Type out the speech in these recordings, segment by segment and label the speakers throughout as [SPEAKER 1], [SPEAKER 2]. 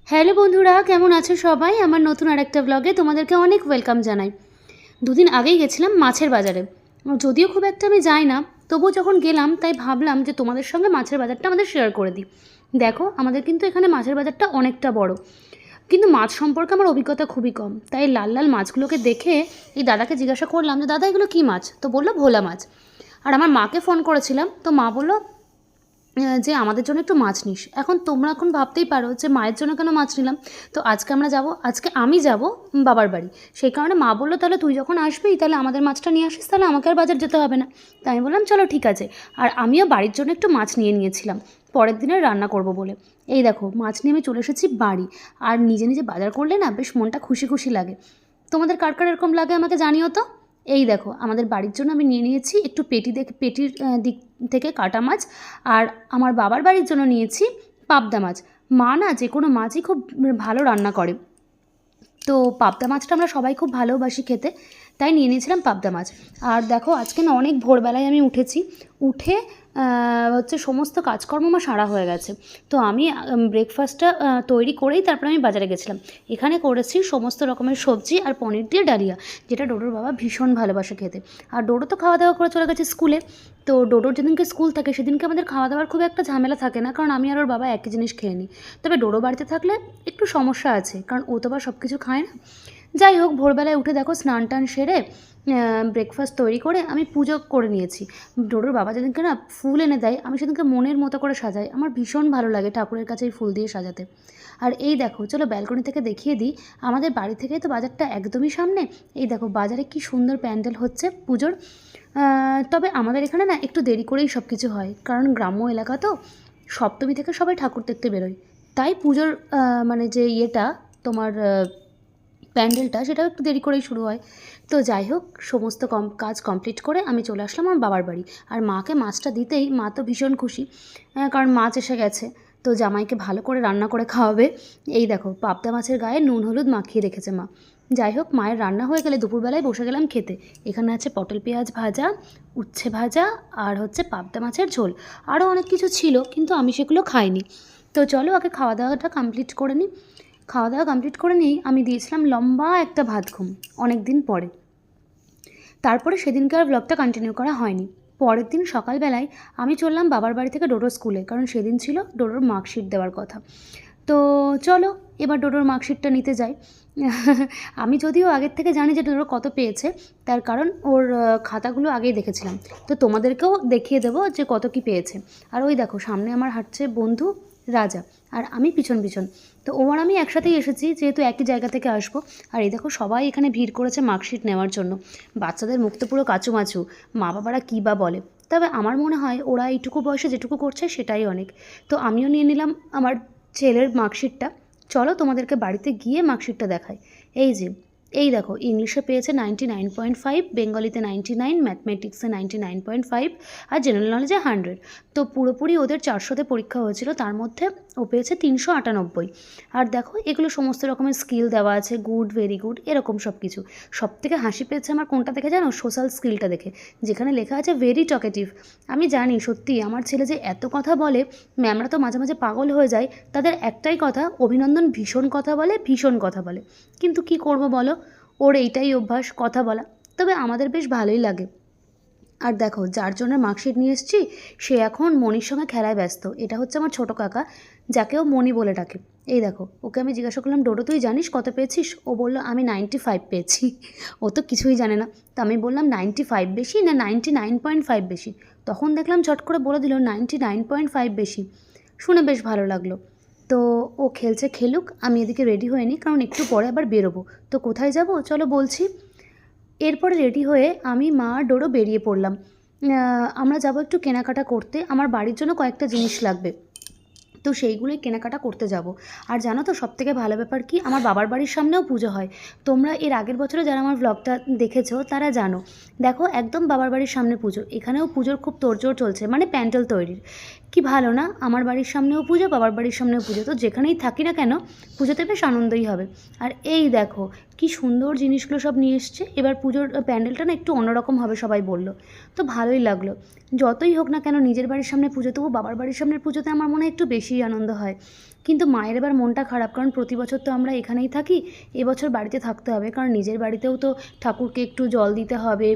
[SPEAKER 1] Hello বন্ধুরা, কেমন আছো সবাই? আমার নতুন আরেকটা ব্লগে তোমাদেরকে অনেক ওয়েলকাম জানাই। দুদিন আগেই গেছিলাম মাছের বাজারে। যদিও খুব একটা আমি যাই না, তবুও যখন গেলাম তাই ভাবলাম যে তোমাদের সঙ্গে মাছের বাজারটা আমাদের শেয়ার করে দিই। দেখো, আমাদের কিন্তু এখানে মাছের বাজারটা অনেকটা বড়। কিন্তু মাছ সম্পর্কে আমার অভিজ্ঞতা খুবই কম। তাই লাল লাল মাছগুলোকে দেখে এই দাদাকে জিজ্ঞাসা করলাম যে, দাদা, এগুলো কী মাছ? তো বলল, ভোলা মাছ। আর আমার মাকে ফোন করেছিলাম, তো মা বলল যে আমাদের জন্য একটু মাছ নিস। এখন তোমরা এখন ভাবতেই পারো যে মায়ের জন্য কেন মাছ নিলাম। তো আজকে আমরা যাব, আজকে আমি যাব বাবার বাড়ি। সেই কারণে মা বলল, তাহলে তুই যখন আসবি, তাহলে আমাদের মাছটা নিয়ে আসিস, তাহলে আমাকে আর বাজার যেতে হবে না। তাই আমি বললাম, চলো ঠিক আছে। আর আমিও বাড়ির জন্য একটু মাছ নিয়ে নিয়েছিলাম। পরের দিনে রান্না করব বলে। এই দেখো, মাছ নিয়ে আমি চলে এসেছি বাড়ি। আর নিজে নিজে বাজার করলে না বেশ মনটা খুশি খুশি লাগে। তোমাদের কার কার এরকম লাগে আমাকে জানিও তো? এই দেখো, আমাদের বাড়ির জন্য আমি নিয়ে নিয়েছি একটু পেটি দেখে, পেটির দিক থেকে কাটা মাছ আর আমার বাবার বাড়ির জন্য নিয়েছি পাবদা মাছ। মা না যে কোনো মাছই খুব ভালো রান্না করে। তো পাবদা মাছটা আমরা সবাই খুব ভালোবাসি খেতে, তাই নিয়ে নিয়েছিলাম পাবদা মাছ। আর দেখো, আজকে না অনেক ভোরবেলায় আমি উঠেছি। উঠে হচ্ছে সমস্ত কাজকর্ম আমার সারা হয়ে গেছে। তো আমি ব্রেকফাস্টটা তৈরি করেই তারপরে আমি বাজারে গেছিলাম। এখানে করেছি সমস্ত রকমের সবজি আর পনির দিয়ে ডালিয়া, যেটা ডোডোর বাবা ভীষণ ভালোবাসে খেতে। আর ডোডো তো খাওয়া দাওয়া করে চলে গেছে স্কুলে। তো ডোডোর যেদিনকে স্কুল থাকে, সেদিনকে আমাদের খাওয়া দাওয়ার খুব একটা ঝামেলা থাকে না, কারণ আমি আর ওর বাবা একই জিনিস খেয়ে নিই। তবে ডোডো বাড়িতে থাকলে একটু সমস্যা আছে, কারণ ও তো আবার সব কিছু খায় না। যাই হোক, ভোরবেলায় উঠে দেখো স্নান টান সেরে ব্রেকফাস্ট তৈরি করে আমি পুজো করে নিয়েছি। ডোডোর বাবা যেদিনকে না ফুল এনে দেয়, আমি সেদিনকে মনের মতো করে সাজাই। আমার ভীষণ ভালো লাগে ঠাকুরের কাছে এই ফুল দিয়ে সাজাতে। আর এই দেখো, চলো ব্যালকনি থেকে দেখিয়ে দিই, আমাদের বাড়ি থেকে তো বাজারটা একদমই সামনে। এই দেখো, বাজারে কি সুন্দর প্যান্ডেল হচ্ছে পুজোর। তবে আমাদের এখানে না একটু দেরি করেই সব কিছু হয়। কারণ গ্রাম্য এলাকা তো, সপ্তমী থেকে সবাই ঠাকুর দেখতে বেরোয়। তাই পুজোর মানে যে ইয়েটা তোমার প্যান্ডেলটা সেটাও একটু দেরি করেই শুরু হয়। তো যাই হোক সমস্ত কম কাজ কমপ্লিট করে আমি চলে আসলাম আমার বাবার বাড়ি। আর মাকে মাছটা দিতেই মা তো ভীষণ খুশি আহ, কারণ মাছ এসে গেছে। তো জামাইকে ভালো করে রান্না করে খাওয়াবে। এই দেখো পাবদা মাছের গায়ে নুন হলুদ মাখিয়ে রেখেছে মা। যাই হোক মায়ের রান্না হয়ে গেলে দুপুরবেলায় বসে গেলাম খেতে। এখানে আছে পটল পেঁয়াজ ভাজা উচ্ছে ভাজা আর হচ্ছে পাবদা মাছের ঝোল। আরও অনেক কিছু ছিল কিন্তু আমি সেগুলো খাইনি। তো চলো আগে খাওয়া দাওয়াটা কমপ্লিট করে নিই। খাওয়া দাওয়া কমপ্লিট করে নিয়েই আমি দিয়েছিলাম লম্বা একটা ভাত ঘুম, অনেক দিন পরে। তারপরে সেদিনকার ব্লগটা কন্টিনিউ করা হয়নি। পরের দিন সকালবেলায় আমি চললাম বাবার বাড়ি থেকে ডোডোর স্কুলে কারণ সেদিন ছিল ডোডোর মার্কশিট দেওয়ার কথা। তো চলো, এবার ডোডোর মার্কশিটটা নিতে যাই। আমি যদিও আগের থেকে জানি যে ডোডো কত পেয়েছে, তার কারণ ওর খাতাগুলো আগেই দেখেছিলাম। তো তোমাদেরকেও দেখিয়ে দেবো যে কত কি পেয়েছে। আর ওই দেখো, সামনে আমার হাঁটছে বন্ধু রাজা। আর আমি পিছন পিছন। তো ও আর আমি একসাথেই এসেছি, যেহেতু একই জায়গা থেকে আসব। আর এই দেখো, সবাই এখানে ভিড় করেছে মার্কশিট নেওয়ার জন্য। বাচ্চাদের মুখ তো পুরো কাচুমাচু। মা বাবারা কী বা বলে। তবে আমার মনে হয় ওরা এইটুকু বয়সে যেটুকু করছে সেটাই অনেক। তো আমিও নিয়ে নিলাম আমার ছেলের মার্কশিটটা। চলো তোমাদেরকে বাড়িতে গিয়ে মার্কশিটটা দেখাই। এই যে এই দেখো ইংলিশে পেয়েছে নাইনটি নাইন পয়েন্ট ফাইভ বেঙ্গলিতে নাইনটি নাইন ম্যাথমেটিক্সে নাইনটি নাইন পয়েন্ট ফাইভ আর জেনারেল নলেজে হান্ড্রেড তো পুরোপুরি ওদের চারশোতে পরীক্ষা হয়েছিল, তার মধ্যে ও পেয়েছে তিনশো আটানব্বই। আর দেখো, এগুলো সমস্ত রকমের স্কিল দেওয়া আছে গুড ভেরি গুড এরকম সব কিছু। সব থেকে হাসি পেয়েছে আমার কোনটা দেখে জানো? সোশ্যাল স্কিলটা দেখে, যেখানে লেখা আছে ভেরি টকেটিভ আমি জানি সত্যি, আমার ছেলে যে এত কথা বলে, ম্যামরা তো মাঝে মাঝে পাগল হয়ে যায়, তাদের একটাই কথা, অভিনন্দন ভীষণ কথা বলে, ভীষণ কথা বলে। কিন্তু কি করব বলো? ওর এইটাই অভ্যাস, কথা বলা। তবে আমাদের বেশ ভালোই লাগে। আর দেখো, যার জন্য মার্কশিট নিয়ে এসেছি, সে এখন মনির সঙ্গে খেলায় ব্যস্ত। এটা হচ্ছে আমার ছোটো কাকা যাকেও মনি বলে ডাকে। এই দেখো, ওকে আমি জিজ্ঞাসা করলাম, ডোডো, তুই জানিস কত পেয়েছিস? ও বলল, আমি নাইনটি ফাইভ পেয়েছি। ও তো কিছুই জানে না। তো আমি বললাম নাইনটি ফাইভ বেশি না নাইনটি নাইন পয়েন্ট ফাইভ বেশি? তখন দেখলাম চট করে বলে দিল নাইনটি নাইন পয়েন্ট ফাইভ বেশি। শুনে বেশ ভালো লাগল। তো ও খেলছে খেলুক, আমি এদিকে রেডি হয়ে নিই কারণ একটু পরে আবার বেরোবো। তো কোথায় যাব? চলো বলছি। এরপরে রেডি হয়ে আমি মা ডোরো বেরিয়ে পড়লাম। আমরা যাব একটু কেনাকাটা করতে। আমার বাড়ির জন্য কয়েকটা জিনিস লাগবে। তো সেইগুলোই কেনাকাটা করতে যাব। আর জানো তো সবথেকে ভালো ব্যাপার কি? আমার বাবার বাড়ির সামনেও পুজো হয়। তোমরা এর আগের বছরে যারা আমার ব্লগটা দেখেছ, তারা জানো। দেখো, একদম বাবার বাড়ির সামনে পুজো। এখানেও পুজোর খুব তোড়জোড় চলছে মানে প্যান্ডেল তৈরির। কি ভালো না? আমার বাড়ির সামনেও পুজো, বাবার বাড়ির সামনেও পুজো। তো যেখানেই থাকি না কেন, পুজোতে বেশ আনন্দই হবে। আর এই দেখো, কি সুন্দর জিনিসগুলো সব নিয়ে এসছে। এবার পুজোর প্যান্ডেলটা না একটু অন্যরকম হবে, সবাই বলল। তো ভালোই লাগল। যতই হোক না কেন, নিজের বাড়ির সামনে পুজো, তবু বাবার বাড়ির সামনের পুজোতে আমার মনে হয় একটু বেশিই আনন্দ হয়। কিন্তু মায়ের এবার মনটা খারাপ, কারণ প্রতি বছর তো আমরা এখানেই থাকি। এবছর বাড়িতে থাকতে হবে, কারণ নিজের বাড়িতেও তো ঠাকুরকে একটু জল দিতে হবে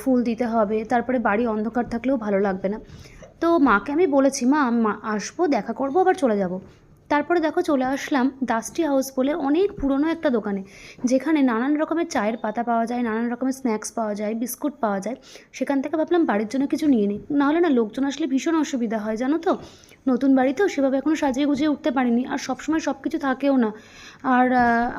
[SPEAKER 1] ফুল দিতে হবে। তারপরে বাড়ি অন্ধকার থাকলেও ভালো লাগবে না। তো মাকে আমি বলেছি, মা মা, আসব, দেখা করব, আবার চলে যাব। তারপরে দেখো চলে আসলাম ডাস্টি হাউস বলে অনেক পুরনো একটা দোকানে, যেখানে নানান রকমের চায়ের পাতা পাওয়া যায়, নানান রকমের স্ন্যাক্স পাওয়া যায়, বিস্কুট পাওয়া যায়। সেখান থেকে ভাবলাম বাড়ির জন্য কিছু নিয়ে নিই। নাহলে না লোকজন আসলে ভীষণ অসুবিধা হয়, জানো তো? নতুন বাড়ি তো সেভাবে এখনও সাজিয়ে গুজিয়ে উঠতে পারিনি, আর সবসময় সব কিছু থাকেও না। আর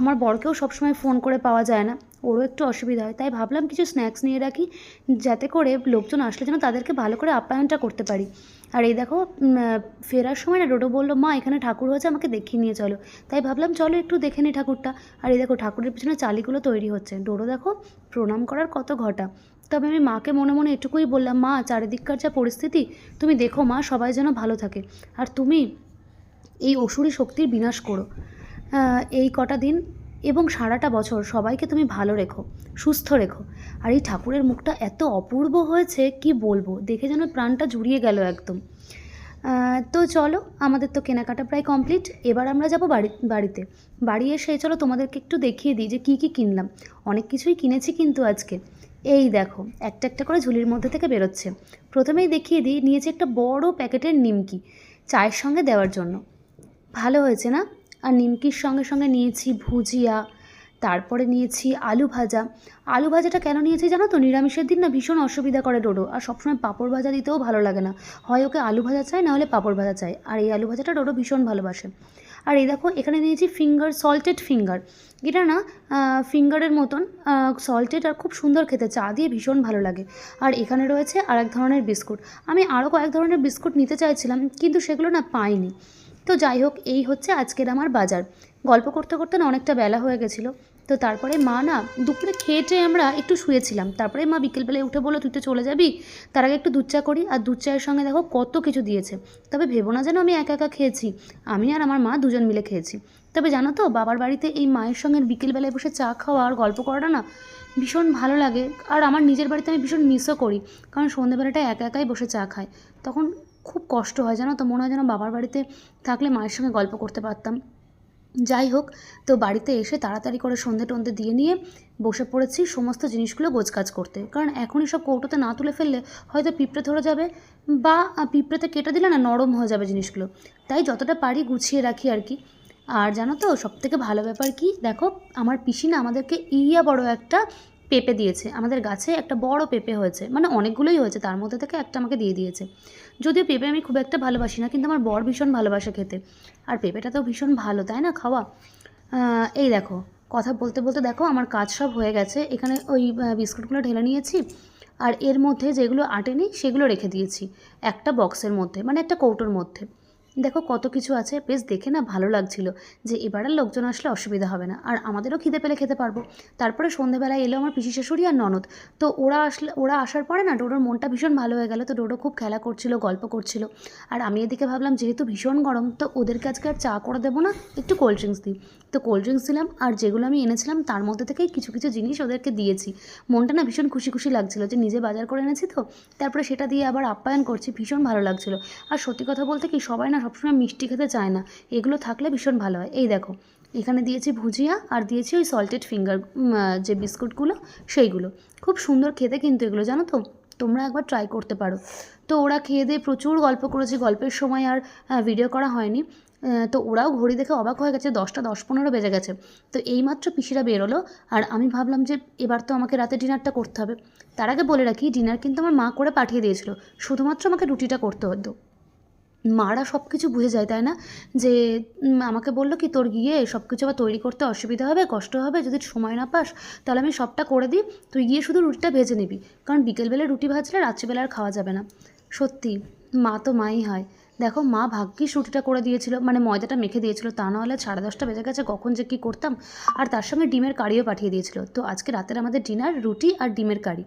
[SPEAKER 1] আমার বরকেও সবসময় ফোন করে পাওয়া যায় না। ওরও একটু অসুবিধা হয়। তাই ভাবলাম কিছু স্ন্যাক্স নিয়ে রাখি, যাতে করে লোকজন আসলে যেন তাদেরকে ভালো করে আপ্যায়নটা করতে পারি। আর এই দেখো ফেরার সময় না ডোডো বলল, মা, এখানে ঠাকুর হয়েছে, আমাকে দেখিয়ে নিয়ে চলো। তাই ভাবলাম, চলো একটু দেখে নিই ঠাকুরটা। আর এই দেখো, ঠাকুরের পিছনে চালিগুলো তৈরি হচ্ছে। ডোডো দেখো, প্রণাম করার কত ঘটা। তবে আমি মাকে মনে মনে এটুকুই বললাম, মা, চারিদিককার যা পরিস্থিতি, তুমি দেখো মা, সবাই যেন ভালো থাকে। আর তুমি এই অসুরী শক্তির বিনাশ করো। এই কটা দিন এবং সারাটা বছর সবাইকে তুমি ভালো রেখো, সুস্থ রেখো। আর এই ঠাকুরের মুখটা এত অপূর্ব হয়েছে, কি বলব? দেখে যেন প্রাণটা জুড়িয়ে গেল একদম। তো চলো, আমাদের তো কেনাকাটা প্রায় কমপ্লিট। এবার আমরা যাব বাড়ি, বাড়িতে। বাড়ি এসে চলো, তোমাদেরকে একটু দেখিয়ে দিই যে কী কী কিনলাম। অনেক কিছুই কিনেছি কিন্তু আজকে। এই দেখো, একটা একটা করে ঝুলির মধ্যে থেকে বেরোচ্ছে। প্রথমেই দেখিয়ে দিই, নিয়েছি একটা বড় প্যাকেটের নিমকি, চায়ের সঙ্গে দেওয়ার জন্য। ভালো হয়েছে না? আর নিমকির সঙ্গে সঙ্গে নিয়েছি ভুজিয়া, তারপরে নিয়েছি আলু ভাজা। আলু ভাজাটা কেন নিয়েছি জানো তো? নিরামিষের দিন না ভীষণ অসুবিধা করে ডোডো। আর সবসময় পাঁপড় ভাজা দিতেও ভালো লাগে না। হয় ওকে আলু ভাজা চাই, না হলে পাঁপড় ভাজা চাই। আর এই আলু ভাজাটা ডোডো ভীষণ ভালোবাসে। আর এই দেখো, এখানে নিয়েছি ফিঙ্গার সল্টেড ফিঙ্গার। এটা না ফিঙ্গারের মতন সল্টেড আর খুব সুন্দর খেতে। চা দিয়ে ভীষণ ভালো লাগে। আর এখানে রয়েছে আর এক ধরনের বিস্কুট। আমি আরও কয়েক ধরনের বিস্কুট নিতে চাইছিলাম, কিন্তু সেগুলো না পাইনি। তো যাই হোক, এই হচ্ছে আজকের আমার বাজার। গল্প করতে করতে না অনেকটা বেলা হয়ে গেছিল। তো তারপরে মা না দুপুরে খেয়েটে আমরা একটু শুয়েছিলাম। তারপরে মা বিকেলবেলায় উঠে বলল, তুই তো চলে যাবি? তার আগে একটু দুধ চা করি আর দুধ চায়ের সঙ্গে দেখো কত কিছু দিয়েছে। তবে ভেবো না যেন আমি একা একা খেয়েছি। আমি আর আমার মা দুজন মিলে খেয়েছি। তবে জানো তো, বাবার বাড়িতে এই মায়ের সঙ্গে বিকেলবেলায় বসে চা খাওয়া আর গল্প করাটা না ভীষণ ভালো লাগে। আর আমার নিজের বাড়িতে আমি ভীষণ মিসও করি। কারণ সন্ধ্যেবেলাটা একা একাই বসে চা খাই। তখন খুব কষ্ট হয়, জানো তো? মনে হয় যেন বাবার বাড়িতে থাকলে মায়ের সঙ্গে গল্প করতে পারতাম। যাই হোক, তো বাড়িতে এসে তাড়াতাড়ি করে সন্ধে টন্ধে দিয়ে নিয়ে বসে পড়েছি সমস্ত জিনিসগুলো গোছকাজ করতে। কারণ এখনই সব কৌটোতে না তুলে ফেললে হয়তো পিঁপড়ে ধরে যাবে বা পিঁপড়েতে কেটে দিলে না নরম হয়ে যাবে জিনিসগুলো। তাই যতটা পারি গুছিয়ে রাখি আর কি। আর জানো তো, সবথেকে ভালো ব্যাপার কি? দেখো, আমার পিসি না আমাদেরকে ইয়া বড় একটা পেঁপে দিয়েছে। আমাদের গাছে একটা বড় পেঁপে হয়েছে। মানে অনেকগুলোই হয়েছে। তার মধ্যে থেকে একটা আমাকে দিয়ে দিয়েছে। যদিও পেঁপে আমি খুব একটা ভালোবাসি না, কিন্তু আমার বর ভীষণ ভালোবাসে খেতে। আর পেঁপেটা তো ভীষণ ভালো, তাই না, খাওয়া? এই দেখো, কথা বলতে বলতে দেখো, আমার কাজ সব হয়ে গেছে। এখানে ওই বিস্কুটগুলো ঢেলে নিয়েছি। আর এর মধ্যে যেগুলো আটেনি, সেগুলো রেখে দিয়েছি। একটা বক্সের মধ্যে মানে একটা কৌটোর মধ্যে। দেখো কত কিছু আছে, বেশ দেখে না ভালো লাগছিল যে এবারের লোকজন আসলে অসুবিধা হবে না, আর আমাদেরও খিদে পেলে খেতে পারব। তারপরে সন্ধেবেলায় এলো আমার পিসি শাশুড়ি আর ননদ। তো ওরা আসলে, ওরা আসার পরে না ডোডোর মনটা ভীষণ ভালো হয়ে গেল, তো ডোডো খুব খেলা করছিল, গল্প করছিল। আর আমি এদিকে ভাবলাম, যেহেতু ভীষণ গরম, তো ওদেরকে আজকে আর চা করে দেবো না, একটু কোল্ড ড্রিঙ্কস দিই। তো কোল্ড ড্রিঙ্কস দিলাম, আর যেগুলো আমি এনেছিলাম তার মধ্যে থেকেই কিছু কিছু জিনিস ওদেরকে দিয়েছি। মনটা না ভীষণ খুশি খুশি লাগছিল যে নিজে বাজার করে এনেছি তো, তারপরে সেটা দিয়ে আবার আপ্যায়ন করছি, ভীষণ ভালো লাগছিল। আর সত্যি কথা বলতে কি, সবাই না সবসময় মিষ্টি খেতে চায় না। এগুলো থাকলে ভীষণ ভালো হয়। এই দেখো, এখানে দিয়েছি ভুজিয়া আর দিয়েছি ওই সল্টেড ফিঙ্গার যে বিস্কুটগুলো, সেইগুলো। খুব সুন্দর খেতে কিন্তু এগুলো, জানো তো? তোমরা একবার ট্রাই করতে পারো। তো ওরা খেয়ে দিয়ে প্রচুর গল্প করেছে। গল্পের সময় আর ভিডিও করা হয়নি। তো ওরাও ঘড়ি দেখে অবাক হয়ে গেছে। দশটা, দশ পনেরো বেজে গেছে। তো এইমাত্র পিসিরা বেরোলো আর আমি ভাবলাম যে এবার তো আমাকে রাতে ডিনারটা করতে হবে। তার আগে বলে রাখি ডিনার কিন্তু আমার মা করে পাঠিয়ে দিয়েছিল। শুধুমাত্র আমাকে রুটিটা করতে হতো। মারা সব কিছু বুঝে যায়, তাই না? যে আমাকে বলল কি, তোর গিয়ে সব কিছু আবার তৈরি করতে অসুবিধা হবে, কষ্ট হবে, যদি সময় না পাস, তাহলে আমি সবটা করে দিই, তুই গিয়ে শুধু রুটিটা ভেজে নিবি। কারণ বিকেলবেলায় রুটি ভাজলে রাত্রিবেলা আর খাওয়া যাবে না। সত্যি, মা তো মাই হয়। দেখো, মা ভাগ্যিস রুটিটা করে দিয়েছিল মানে ময়দাটা মেখে দিয়েছিল, তা নাহলে সাড়ে দশটা বেজে গেছে, কখন যে কী করতাম। আর তার সঙ্গে ডিমের কারিও পাঠিয়ে দিয়েছিল। তো আজকে রাতের আমাদের ডিনার রুটি আর ডিমের কারি।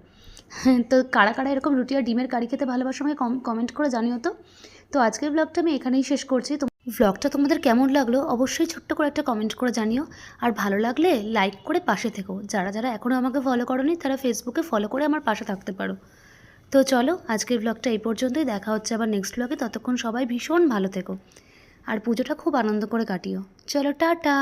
[SPEAKER 1] তো কারা কারা এরকম রুটি আর ডিমের কারি খেতে ভালোবাসো আমাকে কম, কমেন্ট করে জানিও তো। তো আজকের ব্লগটা আমি এখানেই শেষ করছি। ব্লগটা তোমাদের কেমন লাগল অবশ্যই ছোট্ট করে একটা কমেন্ট করে জানিও। আর ভালো লাগলে লাইক করে পাশে থেকো। যারা যারা এখনও আমাকে ফলো করনি, তারা ফেসবুকে ফলো করে আমার পাশে থাকতে পারো। তো চলো আজকের ব্লগটা এই পর্যন্তই। দেখা হচ্ছে আবার নেক্সট ব্লগে ততক্ষণ সবাই ভীষণ ভালো থেকো। আর পুজোটা খুব আনন্দ করে কাটিও। চলো, টাটা!